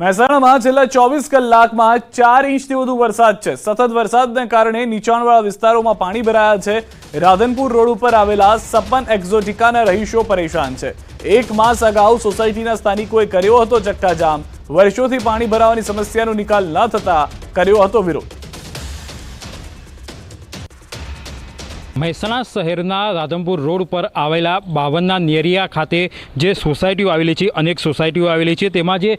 મહેસાણામાં છેલ્લા ચોવીસ કલાકમાં ચાર ઇંચથી વધુ વરસાદ છે. સતત વરસાદને કારણે નીચાણવાળા વિસ્તારોમાં પાણી ભરાયા છે. રાધનપુર રોડ ઉપર આવેલા સપન એક્ઝોટિકાના રહીશો પરેશાન છે. એક માસ અગાઉ સોસાયટીના સ્થાનિકોએ કર્યો હતો ચક્કાજામ વર્ષોથી પાણી ભરાવાની સમસ્યાનો નિકાલ ન થતા કર્યો હતો વિરોધ. મહેસાણા શહેરના રાધનપુર રોડ ઉપર આવેલા બાવનના નેરિયા ખાતે જે સોસાયટીઓ આવેલી છે, અનેક સોસાયટીઓ આવેલી છે, તેમાં જે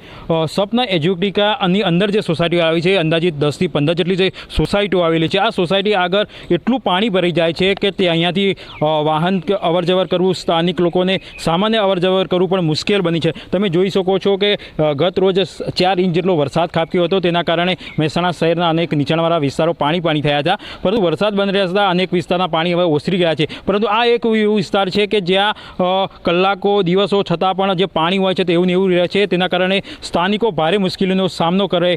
સપના એજ્યુકેટિકાની અંદર જે સોસાયટીઓ આવી છે, અંદાજિત દસથી પંદર જેટલી જે સોસાયટીઓ આવેલી છે, આ સોસાયટી આગળ એટલું પાણી ભરાઈ જાય છે કે તે અહીંયાથી વાહન અવરજવર કરવું, સ્થાનિક લોકોને સામાન્ય અવરજવર કરવું પણ મુશ્કેલ બની છે. તમે જોઈ શકો છો કે ગત રોજ ચાર ઇંચ જેટલો વરસાદ ખાબક્યો હતો, તેના કારણે મહેસાણા શહેરના અનેક નીચાણવાળા વિસ્તારો પાણી પાણી થયા હતા, પરંતુ વરસાદ બંધ રહેતા અનેક વિસ્તારના પાણી હવે ઓસરી ગયા છે. પરંતુ આ એક એવો વિસ્તાર છે કે જ્યાં કલાકો, દિવસો છતાં પણ જે પાણી હોય છે તે એવું ને એવું રહે છે. તેના કારણે સ્થાનિકો ભારે મુશ્કેલીનો સામનો કરે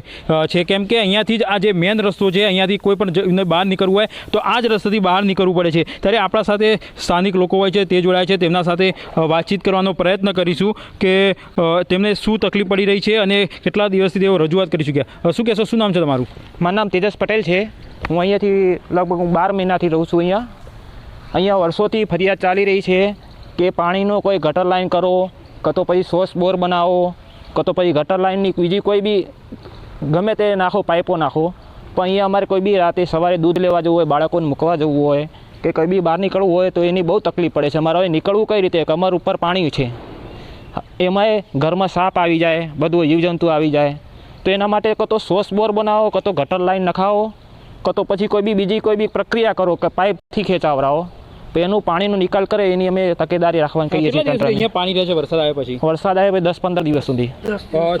છે. કેમ કે અહીંયાથી જ આ જે મેન રસ્તો છે, અહીંયાથી કોઈ પણ બહાર નીકળવું હોય, તો આ જ રસ્તેથી બહાર નીકળવું પડે છે. ત્યારે આપણા સાથે સ્થાનિક લોકો હોય છે, તે જોડાય છે. તેમના સાથે વાતચીત કરવાનો પ્રયત્ન કરીશું કે તેમને શું તકલીફ પડી રહી છે અને કેટલા દિવસથી તેઓ રજૂઆત કરી ચૂક્યા. શું કહેશો? શું નામ છે તમારું? મારું નામ તેજસ પટેલ છે. હું અહીંયાથી લગભગ હું બાર મહિનાથી રહું છું અહીંયા. અહીંયા વર્ષોથી ફરિયાદ ચાલી રહી છે કે પાણીનો કોઈ ગટર લાઈન કરો, કાં તો પછી સોર્સ બોર બનાવો, કાં તો પછી ગટર લાઈનની બીજી કોઈ બી ગમે તે નાખો, પાઇપો નાખો, પણ અહીંયા અમારે કોઈ બી રાતે સવારે દૂધ લેવા જવું હોય, બાળકોને મૂકવા જવું હોય, કે કંઈ બી બહાર નીકળવું હોય, તો એની બહુ તકલીફ પડે છે. અમારે હવે નીકળવું કઈ રીતે? કમર ઉપર પાણી છે. એમાંય ઘરમાં સાપ આવી જાય, બધું જીવજંતુ આવી જાય. તો એના માટે કાં તો સોસ બોર બનાવો, કાં તો ગટર લાઈન નખાવો, કાં તો પછી કોઈ બી બીજી કોઈ બી પ્રક્રિયા કરો, કે પાઇપથી ખેંચાવરાવો. એનું પાણીનો નિકાલ કરે એની અમે તકેદારી રાખવાની કહીએ છીએ અહીંયા પાણી રહે છે? વરસાદ આવે પછી? વરસાદ આવે પછી દસ પંદર દિવસ સુધી.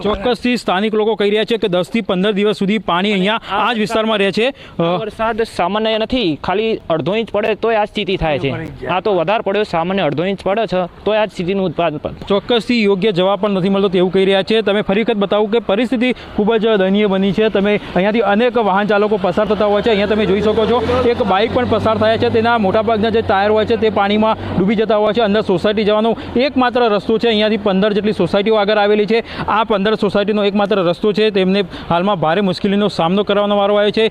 ચોક્કસથી સ્થાનિક લોકો કહી રહ્યા છે કે દસથી પંદર દિવસ સુધી પાણી અહીંયા આ જ વિસ્તારમાં રહે છે. વરસાદ સામાન્ય નથી ખાલી અડધો ઇંચ પડે તોય આ જ સ્થિતિ થાય છે. આ તો વધારે પડ્યો સામાન્ય અડધો ઇંચ પડે છે તોય આ સ્થિતિનું ઉત્પાદન ચોક્કસથી યોગ્ય જવાબ પણ નથી મળતો તેવું કહી રહ્યા છે. તમે ફરી વખત બતાવું કે પરિસ્થિતિ ખૂબ જ દયનીય બની છે. તમે અહીંયાથી અનેક વાહન ચાલકો પસાર થતા હોય છે. અહીંયા તમે જોઈ શકો છો એક બાઇક પણ પસાર થયા છે. તેના મોટાભાગના જે ટાયર હોય છે, તે પાણીમાં ડૂબી જતા હોય છે, અંદર સોસાયટી જવાનો એકમાત્ર રસ્તો છે. અહીંયાથી પંદર જેટલી સોસાયટીઓ આગળ આવેલી છે. આ પંદર સોસાયટીનો એકમાત્ર રસ્તો છે. તેમને હાલમાં ભારે મુશ્કેલીનો સામનો કરવાનો વારો આવ્યો છે.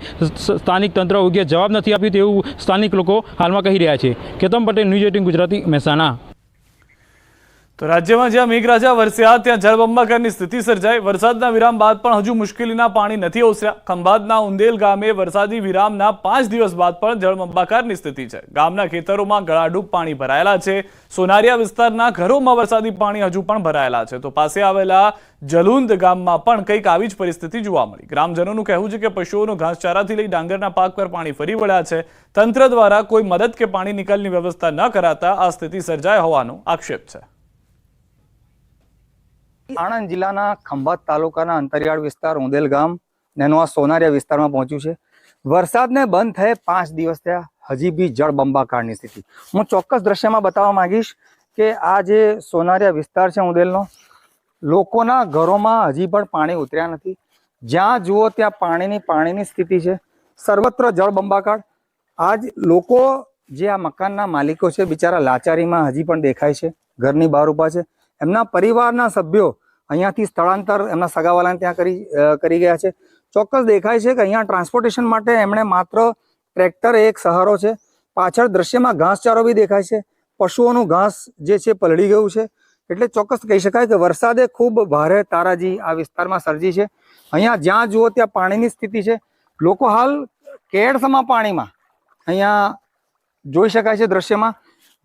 સ્થાનિક તંત્ર યોગ્ય જવાબ નથી આપ્યું તેવું સ્થાનિક લોકો હાલમાં કહી રહ્યા છે. Ketan Patel, news eighteen Gujarati, Mehsana. તો રાજ્યમાં જ્યાં મેઘરાજા વરસ્યા, ત્યાં જળબંબાકારની સ્થિતિ સર્જાઈ. વરસાદના વિરામ બાદ પણ હજુ મુશ્કેલીના પાણી નથી ઓસર્યા. ખંભાતના ઉંદેલ ગામે વરસાદી વિરામના પાંચ દિવસ બાદ પણ જળબંબાકારની સ્થિતિ છે. ગામના ખેતરોમાં ગળાડૂબ પાણી ભરાયેલા છે. સોનારિયા વિસ્તારના ઘરોમાં વરસાદી પાણી હજુ પણ ભરાયેલા છે. તો પાસે આવેલા જલુંદ ગામમાં પણ કંઈક આવી જ પરિસ્થિતિ જોવા મળી. ગ્રામજનોનું કહેવું છે કે પશુઓનો ઘાસચારાથી લઈ ડાંગરના પાક પર પાણી ફરી વળ્યા છે. તંત્ર દ્વારા કોઈ મદદ કે પાણી નિકાલની વ્યવસ્થા ન કરાતા આ સ્થિતિ સર્જાય હોવાનો આક્ષેપ છે. આણંદ જિલ્લાના ખંભાત તાલુકાના અંતરિયાળ વિસ્તાર ઉંદેલ ગામ નેનો આ સોનારિયા વિસ્તારમાં પહોંચ્યું છે. વરસાદને બંધ થયે પાંચ દિવસ થયા. હજી બી જળબંબાકારની સ્થિતિ. હું ચોક્કસ દ્રશ્યમાં બતાવવા માંગીશ કે આ જે સોનારિયા વિસ્તાર છે ઉંદેલનો, લોકોના ઘરોમાં હજી પણ પાણી ઉતર્યા નથી. જ્યાં જુઓ ત્યાં પાણીની પાણીની સ્થિતિ છે. સર્વત્ર જળબંબાકાર આજ લોકો જે આ મકાનના માલિકો છે, બિચારા લાચારીમાં હજી પણ દેખાય છે. ઘરની બહાર ઊભા છે. એમના પરિવારના સભ્યો અહીંયાથી સ્થળાંતર એમના સગાવાલાને ત્યાં કરી કરી ગયા છે. ચોક્કસ દેખાય છે કે અહીંયા ટ્રાન્સપોર્ટેશન માટે એમણે માત્ર ટ્રેક્ટર એક સહારો છે. પાછળ દ્રશ્યમાં ઘાસચારો બી દેખાય છે. પશુઓનું ઘાસ જે છે પલળી ગયું છે. એટલે ચોક્કસ કહી શકાય કે વરસાદે ખૂબ ભારે તારાજી આ વિસ્તારમાં સર્જી છે. અહીંયા જ્યાં જુઓ ત્યાં પાણીની સ્થિતિ છે. લોકો હાલ કેડસમાં પાણીમાં અહીંયા જોઈ શકાય છે દ્રશ્યમાં.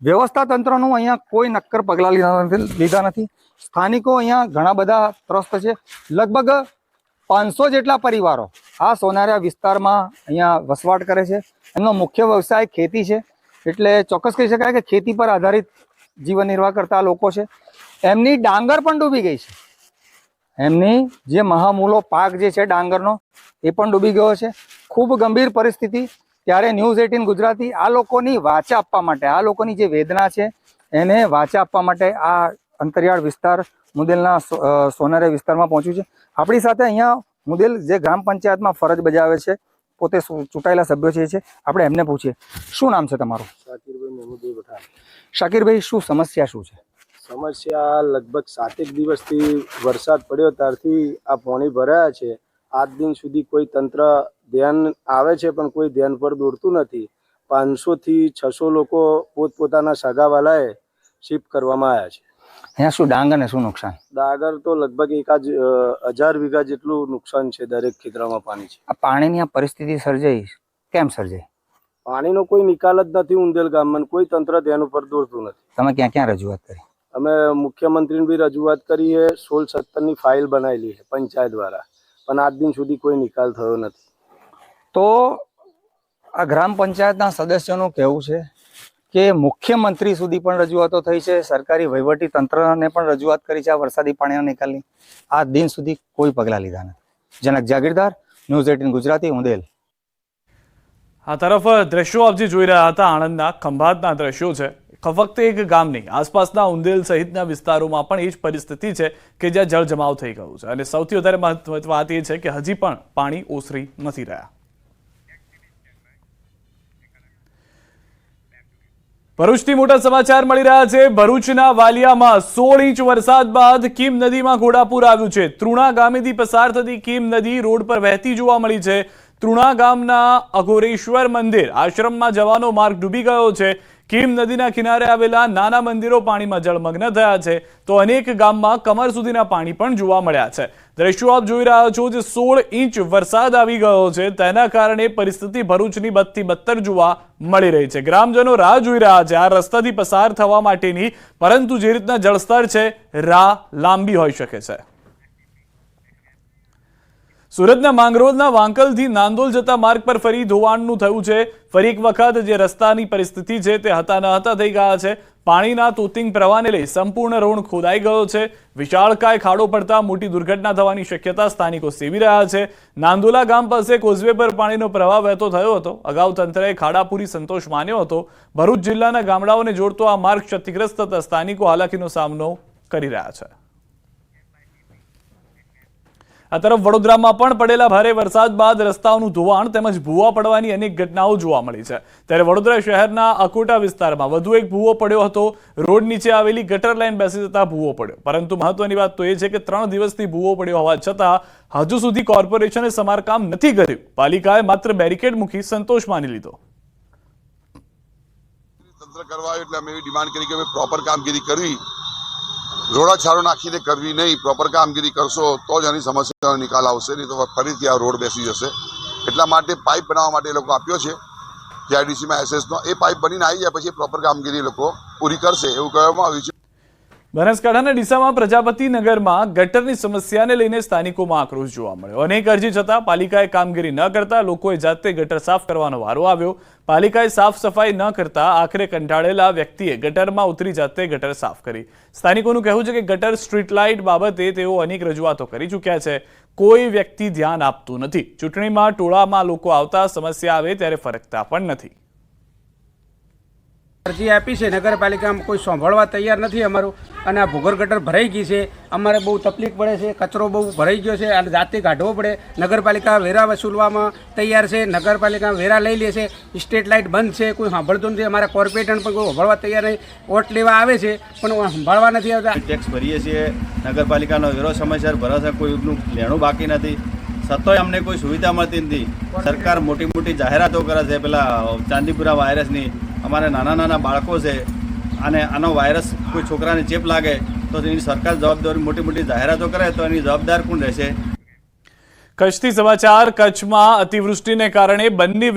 વ્યવસ્થા તંત્રનું અહીંયા કોઈ નક્કર પગલાં લીધા લીધા નથી. સ્થાનિકો અહીંયા ઘણા બધા ત્રસ્ત છે. લગભગ પાંચસો જેટલા પરિવારો આ સોનારા વિસ્તારમાં અહીંયા વસવાટ કરે છે. એમનો મુખ્ય વ્યવસાય ખેતી છે. એટલે ચોક્કસ કહી શકાય કે ખેતી પર આધારિત જીવન નિર્વાહ કરતા લોકો છે. એમની ડાંગર પણ ડૂબી ગઈ છે. એમની જે મહામૂલો પાક જે છે ડાંગરનો, એ પણ ડૂબી ગયો છે. ખૂબ ગંભીર પરિસ્થિતિ. ત્યારે ન્યૂઝ એટીન ગુજરાતી આ લોકોની વાચા આપવા માટે આ લોકોની જે વેદના છે એને વાચા આપવા માટે આ અંતરિયાળ વિસ્તાર મુદેલના સોનારે વિસ્તારમાં પહોંચ્યું છે. આપણી સાથે અહીંયા મુદેલ જે ગ્રામ પંચાયતમાં ફરજ બજાવે છે પોતે ચૂંટાયેલા સભ્યો છે છે આપણે એમને પૂછીએ. શું નામ છે તમારું? શાકીરભાઈ શું સમસ્યા શું છે? સમસ્યા લગભગ સાતેક દિવસથી વરસાદ પડ્યો ત્યારથી આ પાણી ભરાયા છે. આજ દિન સુધી કોઈ તંત્ર ધ્યાન આવે છે પણ કોઈ ધ્યાન પર દોરતું નથી. પાંચસોથી છસો લોકો પોતપોતાના સગાવાલાએ શિફ્ટ કરવામાં આવ્યા છે. અહીંયા શું ડાંગ અને શું નુકસાન? ડાંગર તો લગભગ એકાદ હજાર વીઘા જેટલું નુકસાન છે દરેક ખેતરામાં પાણી છે. આ પાણીની આ પરિસ્થિતિ સર્જાઈ કેમ સર્જાઈ? પાણીનો કોઈ નિકાલ જ નથી ઉંદેલ ગામમાં કોઈ તંત્ર ધ્યાન ઉપર દોરતું નથી. તમે ક્યાં ક્યાં રજૂઆત કરી? અમે મુખ્યમંત્રીને બી રજૂઆત કરી છે સોળ સત્તરની ફાઇલ બનાવેલી છે પંચાયત દ્વારા પણ આજ દિન સુધી કોઈ નિકાલ થયો નથી. તો આ ગ્રામ પંચાયતના સદસ્યોનું કહેવું છે કે મુખ્યમંત્રી સુધી પણ રજૂઆતો થઈ છે. સરકારી વહીવટી તંત્રને પણ રજૂઆત કરી છે આ વરસાદી પાણીના નિકાલની. આ દિન સુધી કોઈ પગલાં લીધા નથી. Janak Jagirdar, news eighteen Gujarati, Undel. આ તરફ દ્રશ્યો આપ જોઈ રહ્યા હતા, આણંદના ખંભાતના દ્રશ્યો છે. ફક્ત એક ગામની આસપાસના ઉંદેલ સહિતના વિસ્તારોમાં પણ એ જ પરિસ્થિતિ છે કે જ્યાં જળ જમાવ થઈ ગયું છે. અને સૌથી વધારે મહત્વ વાત એ છે કે હજી પણ પાણી ઓસરી નથી રહ્યા. ભરૂચથી મોટા સમાચાર મળી રહ્યા છે. ભરૂચના વાલિયામાં સોળ ઇંચ વરસાદ બાદ કીમ નદીમાં ઘોડાપુર આવ્યું છે. તૃણા ગામેથી પસાર થતી કીમ નદી રોડ પર વહેતી જોવા મળી છે. તૃણા ગામના અઘોરેશ્વર મંદિર આશ્રમમાં જવાનો માર્ગ ડૂબી ગયો છે. કીમ નદીના કિનારે આવેલા નાના મંદિરો પાણીમાં જળમગ્ન થયા છે. તો અનેક ગામમાં કમર સુધીના પાણી પણ જોવા મળ્યા છે. દ્રશ્યો આપ જોઈ રહ્યા છો જે સોળ ઇંચ વરસાદ આવી ગયો છે. તેના કારણે પરિસ્થિતિ ભરૂચની બદથી બદતર જોવા મળી રહી છે. ગ્રામજનો રાહ જોઈ રહ્યા છે. આ રસ્તાથી પસાર થવા માટેની, પરંતુ જે રીતના જળસ્તર છે, રાહ લાંબી હોઈ શકે છે. સુરતના માંગરોળના વાંકલથી નાંદોલ જતા માર્ગ પર ફરી ધોવાણનું થયું છે. ફરી એક વખત જે રસ્તાની પરિસ્થિતિ છે તે હતા ન હતા થઈ ગયા છે. પાણીના તોતિંગ પ્રવાહને લઈ સંપૂર્ણ રોણ ખોદાઈ ગયો છે. વિશાળકાય ખાડો પડતા મોટી દુર્ઘટના થવાની શક્યતા સ્થાનિકો સેવી રહ્યા છે. નાંદોલા ગામ પાસે કોઝવે પર પાણીનો પ્રવાહ વહેતો થયો હતો. અગાઉ તંત્રએ ખાડાપુરી સંતોષ માન્યો હતો. ભરૂચ જિલ્લાના ગામડાઓને જોડતો આ માર્ગ ક્ષતિગ્રસ્ત થતા સ્થાનિકો હાલાકીનો સામનો કરી રહ્યા છે. આ તરફ વડોદરામાં પણ પડેલા ભારે વરસાદ બાદ રસ્તાઓનું ધોવાણ તેમજ ભૂવા પડવાની અનેક ઘટનાઓ જોવા મળી છે. ત્યારે વડોદરા શહેરના અકોટા વિસ્તારમાં વધુ એક ભૂવો પડ્યો હતો. રોડ નીચે આવેલી ગટર લાઇન બેસી જતા ભૂવો પડ્યો. પરંતુ મહત્વની વાત તો એ છે કે ત્રણ દિવસથી ભૂવો પડ્યો હોવા છતાં હજુ સુધી કોર્પોરેશને સમારકામ નથી કર્યું. પાલિકાએ માત્ર બેરિકેડ મૂકી સંતોષ માની લીધો. કરવા એટલે અમે એવી ડિમાન્ડ કરી કે અમે પ્રોપર કામગીરી કરવી. રોડા છારો નાખીને કરવી નહીં પ્રોપર કામગીરી કરશો, તો જ એની સમસ્યાનો નિકાલ આવશે, નહીં તો ફરીથી આ રોડ બેસી જશે. એટલા માટે પાઇપ બનાવવા માટે એ લોકો આપ્યો છે. જીઆઈડીસીમાં એસએસનો એ પાઇપ બનીને આવી જાય, પછી પ્રોપર કામગીરી લોકો પૂરી કરશે, એવું કહેવામાં આવ્યું છે. બનાસકાંઠાના ડીસામાં પ્રજાપતિ નગરમાં ગટરની સમસ્યાને લઈને સ્થાનિકોમાં આક્રોશ જોવા મળ્યો. અનેક અરજી છતાં પાલિકાએ કામગીરી ન કરતા લોકોએ જાતે ગટર સાફ કરવાનો વારો આવ્યો. પાલિકાએ સાફ સફાઈ ન કરતા આખરે કંટાળેલા વ્યક્તિએ ગટરમાં ઉતરી જાતે ગટર સાફ કરી. સ્થાનિકોનું કહેવું છે કે ગટર સ્ટ્રીટ લાઇટ બાબતે તેઓ અનેક રજૂઆતો કરી ચૂક્યા છે. કોઈ વ્યક્તિ ધ્યાન આપતું નથી. ચૂંટણીમાં ટોળામાં લોકો આવતા સમસ્યા આવે ત્યારે ફરકતા પણ નથી. અરજી આપી છે. નગરપાલિકામાં કોઈ સાંભળવા તૈયાર નથી અમારું. અને આ ભૂગર ગટર ભરાઈ ગઈ છે. અમારે બહુ તકલીફ પડે છે. કચરો બહુ ભરાઈ ગયો છે. અને જાતે કાઢવો પડે. નગરપાલિકા વેરા વસૂલવામાં તૈયાર છે. નગરપાલિકા વેરા લઈ લે છે. સ્ટ્રીટ લાઇટ બંધ છે. કોઈ સાંભળતું નથી. અમારા કોર્પોરેટર પણ કોઈ સાંભળવા તૈયાર નહીં. વોટ લેવા આવે છે. પણ સાંભળવા નથી આવતા. ટેક્સ ભરીએ છીએ. નગરપાલિકાનો વેરો સમયસર ભરાશે. કોઈનું લેણું બાકી નથી. છતાંય અમને કોઈ સુવિધા મળતી નથી. સરકાર મોટી મોટી જાહેરાતો કરે છે. પેલા ચાંદીપુરા વાયરસની અમારે નાના નાના બાળકો છે અને આનો વાયરસ કોઈ છોકરાને ચેપ લાગે તો તેની સરકાર જવાબદારી, મોટી મોટી જાહેરાતો કરે તો એની જવાબદાર કોણ રહેશે? કચ્છથી સમાચાર કચ્છમાં અતિવૃષ્ટિને કારણે બંને